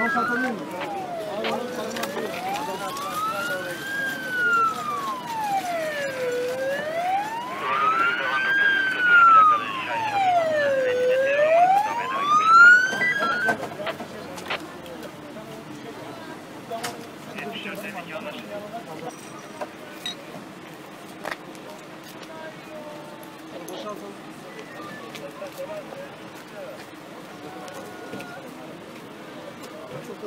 Boşaltalım mı?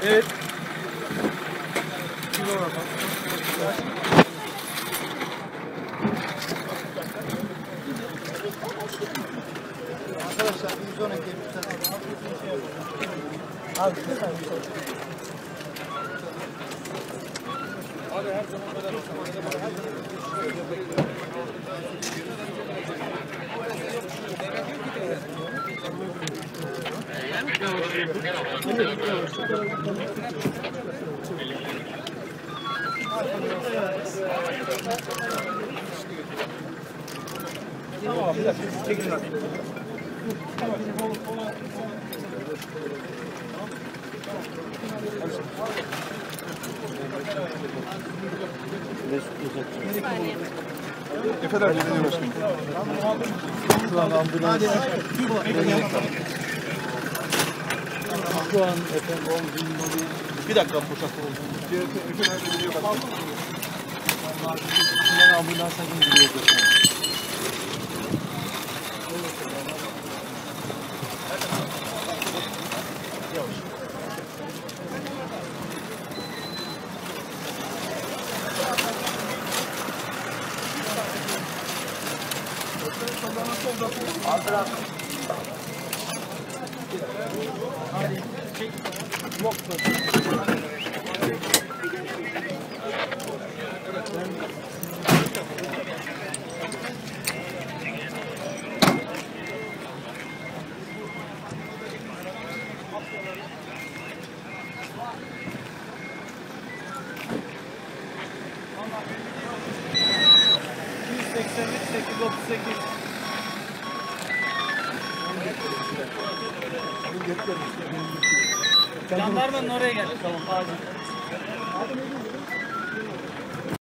えっ昨日 Abi bir tane. Abi her zaman böyle Efendim Belediye Başkanım. Şu an ambulans. Şu an efendim Bir dakika boşaltma oldu. Efendim Belediye Başkanım. Ben ambulansa Yok. 838. Jandarmanın oraya gel. Tamam, acil. Abi ne diyorsun?